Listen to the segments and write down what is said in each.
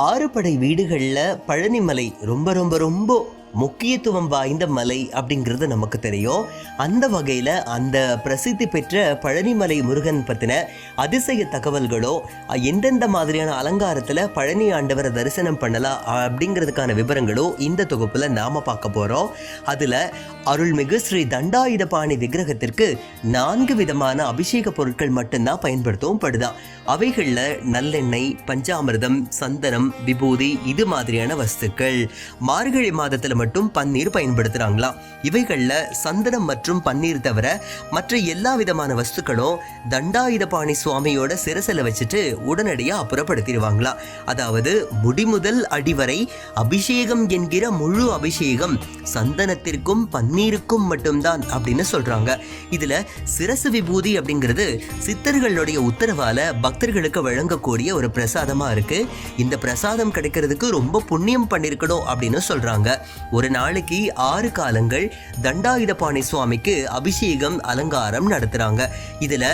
ஆறுபடை வீடுகளில் பழனிமலை ரொம்ப ரொம்ப ரொம்ப முக்கியத்துவம் வாய்ந்த மலை அப்படிங்கிறது நமக்கு தெரியும். அந்த வகையில் அந்த பிரசித்தி பெற்ற பழனிமலை முருகன் பற்றின அதிசய தகவல்களோ எந்தெந்த மாதிரியான அலங்காரத்தில் பழனி ஆண்டவரை தரிசனம் பண்ணலாம் அப்படிங்கிறதுக்கான விவரங்களோ இந்த தொகுப்பில் நாம் பார்க்க போகிறோம் அதில் அருள்மிகு ஸ்ரீ தண்டாயுதபாணி விக்கிரகத்திற்கு நான்கு விதமான அபிஷேக பொருட்கள் மட்டும்தான் பயன்படுத்தவும் படுதான் அவைகளில் நல்லெண்ணெய் பஞ்சாமிர்தம் சந்தனம் விபூதி இது மாதிரியான வஸ்துக்கள். மார்கழி மாதத்தில் மட்டும் பன்னீர் பயன்படுத்துகிறாங்களாம் இவைகளில் சந்தனம் மற்றும் பன்னீர் தவிர மற்ற எல்லா விதமான வஸ்துக்களும் தண்டாயுதபாணி சுவாமியோட சிரசில் வச்சுட்டு உடனடியாக அப்புறப்படுத்திடுவாங்களாம் அதாவது முடிமுதல் அடிவரை அபிஷேகம் என்கிற முழு அபிஷேகம் சந்தனத்திற்கும் பன்னீருக்கும் மட்டும்தான் அப்படின்னு சொல்றாங்க. இதுல சிரசு விபூதி அப்படிங்கிறது சித்தர்களுடைய உத்தரவால பக்தர்களுக்கு வழங்கக்கூடிய ஒரு பிரசாதமா இருக்கு. இந்த பிரசாதம் கிடைக்கிறதுக்கு ரொம்ப புண்ணியம் பண்ணிருக்கணும் அப்படின்னு சொல்றாங்க. ஒரு நாளைக்கு ஆறு காலங்கள் தண்டாயுதபாணி சுவாமிக்கு அபிஷேகம் அலங்காரம் நடத்துறாங்க. இதுல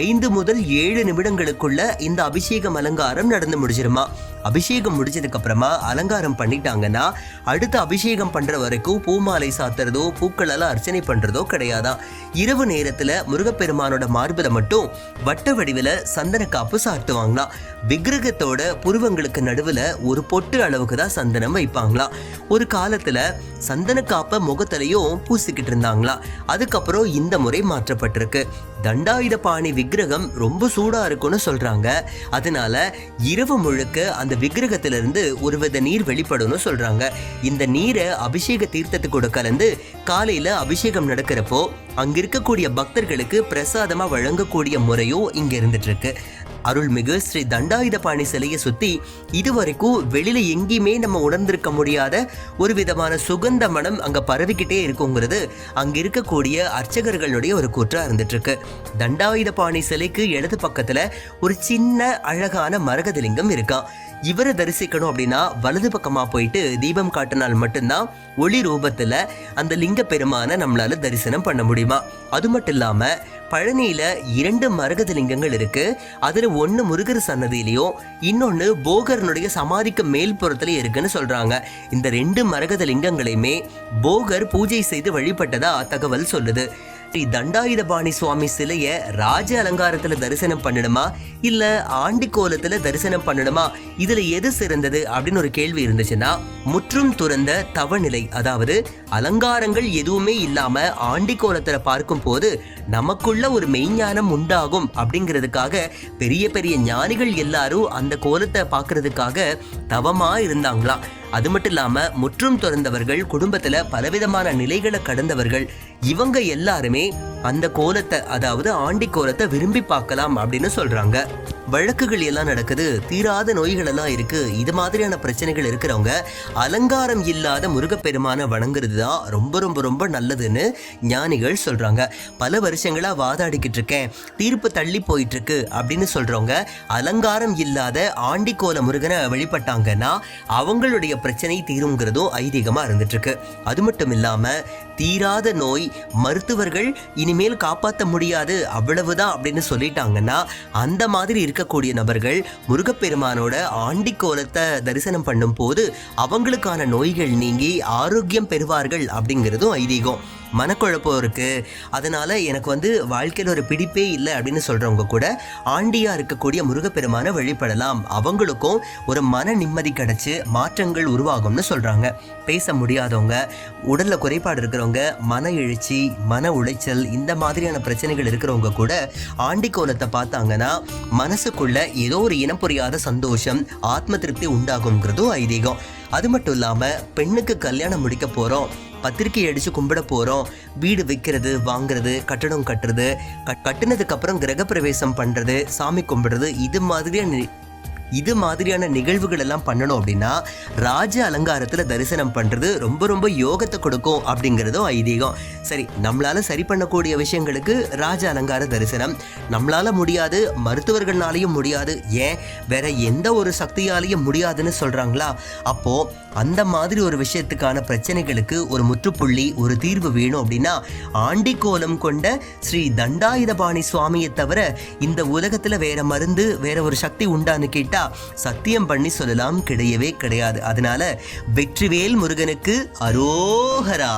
ஐந்து முதல் ஏழு நிமிடங்களுக்குள்ள இந்த அபிஷேகம் அலங்காரம் நடந்து முடிஞ்சிருமா? அபிஷேகம் முடிஞ்சதுக்கு அப்புறமா அலங்காரம் பண்ணிட்டாங்கன்னா அடுத்து அபிஷேகம் பண்ற வரைக்கும் பூமாலை சாத்துறதோ பூக்களால் அர்ச்சனை பண்றதோ கிடையாதான் இரவு நேரத்துல முருகப்பெருமானோட மார்பில மட்டும் வட்ட வடிவில் சந்தன காப்பு சாத்துவாங்களாம் விக்கிரகத்தோட புருவங்களுக்கு நடுவில் ஒரு பொட்டு அளவுக்கு தான் சந்தனம் வைப்பாங்களாம் ஒரு காலத்துல சந்தன காப்பை முகத்திலையும் பூசிக்கிட்டு இருந்தாங்களா? அதுக்கப்புறம் இந்த முறை மாற்றப்பட்டிருக்கு. தண்டாயுதபாணி விக்கிரகம் ரொம்ப சூடா இருக்கும்னு சொல்றாங்க. அதனால இரவு முழுக்க அந்த விக்கிரகத்திலிருந்து ஒருவித நீர் வெளிப்படும்னு சொல்றாங்க. இந்த நீரை அபிஷேக தீர்த்தத்துக்கூட கலந்து காலையில அபிஷேகம் நடக்கிறப்போ அங்க இருக்கக்கூடிய பக்தர்களுக்கு பிரசாதமா வழங்கக்கூடிய முறையும் இங்க இருந்துட்டு இருக்கு. அருள்மிகு ஸ்ரீ தண்டாயுதபாணி சிலையை சுத்தி இதுவரைக்கும் வெளியில எங்கேயுமே நம்ம உணர்ந்திருக்க முடியாத ஒரு விதமான சுகந்த மனம் அங்க பரவிக்கிட்டே இருக்குங்கிறது அங்க இருக்கக்கூடிய அர்ச்சகர்களுடைய ஒரு கூற்றா இருந்துட்டு இருக்கு தண்டாயுதபாணி சிலைக்கு இடது பக்கத்துல ஒரு சின்ன அழகான மரகதலிங்கம் இருக்கான் இவரை தரிசிக்கணும் அப்படின்னா வலது பக்கமாக போயிட்டு தீபம் காட்டினால் மட்டும்தான் ஒளி ரூபத்தில் அந்த லிங்க பெருமானை நம்மளால தரிசனம் பண்ண முடியுமா? அது மட்டும் இல்லாமல் பழனியில இரண்டு மரகத லிங்கங்கள் இருக்கு. அதுல ஒன்னு முருகர் சன்னதியிலையும் இன்னொன்னு போகர்னுடைய சமாதிக்கு மேல்புறத்துல இருக்குன்னு சொல்றாங்க. இந்த ரெண்டு மரகத லிங்கங்களையுமே போகர் பூஜை செய்து வழிபட்டதா தகவல் சொல்லுது. ஸ்ரீ தண்டாயுதபாணி சுவாமி சிலைய ராஜ அலங்காரத்துல தரிசனம் பண்ணணுமா? இல்ல ஆண்டி கோலத்துல தரிசனம் பண்ணணுமா? இதுல எது சிறந்தது? அப்படின்னு ஒரு கேள்வி இருந்துச்சுன்னா முற்றும் துறந்த தவநிலை அதாவது அலங்காரங்கள் எதுவுமே இல்லாம ஆண்டி கோலத்துல பார்க்கும் போது நமக்குள்ள ஒரு மெய்ஞானம் உண்டாகும் அப்படிங்கிறதுக்காக பெரிய பெரிய ஞானிகள் எல்லாரும் அந்த கோலத்தை பார்க்கறதுக்காக தவமா இருந்தாங்களாம். அது மட்டும் இல்லாம முற்றும் துறந்தவர்கள் குடும்பத்துல பலவிதமான நிலைகளை கடந்தவர்கள் இவங்க எல்லாருமே அந்த கோலத்தை அதாவது ஆண்டி கோலத்தை விரும்பி பார்க்கலாம் அப்படின்னு சொல்றாங்க. வழக்குகள் எல்லாம் நடக்குது தீராத நோய்கள் எல்லாம் இருக்கு இது மாதிரியான பிரச்சனைகள் இருக்கிறவங்க அலங்காரம் இல்லாத முருகப்பெருமான வணங்குறது தான் ரொம்ப ரொம்ப ரொம்ப நல்லதுன்னு ஞானிகள் சொல்றாங்க. பல வருஷங்களா வாதாடிக்கிட்டு இருக்கேன் தீர்ப்பு தள்ளி போயிட்டு இருக்கு அப்படின்னு சொல்றவங்க அலங்காரம் இல்லாத ஆண்டிக்கோல முருகனை வழிபட்டாங்கன்னா அவங்களுடைய பிரச்சனை தீருங்கிறதும் ஐதீகமா இருந்துட்டு இருக்கு அது மட்டும் இல்லாம தீராத நோய் மருத்துவர்கள் இனிமேல் காப்பாற்ற முடியாது அவ்வளவுதான் அப்படின்னு சொல்லிட்டாங்கன்னா அந்த மாதிரி இருக்கக்கூடிய நபர்கள் முருகப்பெருமானோட ஆண்டி கோலத்தை தரிசனம் பண்ணும் போது அவங்களுக்கான நோய்கள் நீங்கி ஆரோக்கியம் பெறுவார்கள் அப்படிங்கிறதும் ஐதீகம். மனக்குழப்பம் இருக்குது அதனால் எனக்கு வந்து வாழ்க்கையில் ஒரு பிடிப்பே இல்லை அப்படின்னு சொல்கிறவங்க கூட ஆண்டியாக இருக்கக்கூடிய முருகப்பெருமான வழிபடலாம். அவங்களுக்கும் ஒரு மன நிம்மதி கிடச்சி மாற்றங்கள் உருவாகும்னு சொல்கிறாங்க பேச முடியாதவங்க உடலில் குறைபாடு இருக்கிறவங்க மன எழுச்சி மன உளைச்சல் இந்த மாதிரியான பிரச்சனைகள் இருக்கிறவங்க கூட ஆண்டி கோலத்தை பார்த்தாங்கன்னா மனசுக்குள்ள ஏதோ ஒரு இனம் புரியாத சந்தோஷம் ஆத்ம திருப்தி உண்டாகுங்கிறதும் ஐதீகம். அது மட்டும் இல்லாமல் பெண்ணுக்கு கல்யாணம் முடிக்க போகிறோம் பத்திரிக்கை அடித்து கும்பிட போகிறோம் வீடு வைக்கிறது வாங்குறது கட்டடம் கட்டுறது கட்- கிரகப்பிரவேசம் பண்ணுறது சாமி கும்பிடுறது இது மாதிரியான இது மாதிரியான நிகழ்வுகள் எல்லாம் பண்ணணும் அப்படின்னா ராஜ அலங்காரத்தில் தரிசனம் பண்ணுறது ரொம்ப ரொம்ப யோகத்தை கொடுக்கும் அப்படிங்கிறதும் ஐதீகம். சரி நம்மளால சரி பண்ணக்கூடிய விஷயங்களுக்கு ராஜ அலங்கார தரிசனம். நம்மளால முடியாது மருத்துவர்கள்னாலையும் முடியாது. ஏன்? வேற எந்த ஒரு சக்தியாலையும் முடியாதுன்னு சொல்கிறாங்களா அப்போது அந்த மாதிரி ஒரு விஷயத்துக்கான பிரச்சனைகளுக்கு ஒரு முற்றுப்புள்ளி ஒரு தீர்வு வேணும் அப்படின்னா ஆண்டிக்கோலம் கொண்ட ஸ்ரீ தண்டாயுதபாணி சுவாமியை தவிர இந்த உலகத்தில் வேற மருந்து வேற ஒரு சக்தி உண்டான்னு கேட்டால் சத்தியம் பண்ணி சொல்லலாம். கிடையவே கிடையாது. அதனால வெற்றிவேல் முருகனுக்கு அரோகரா.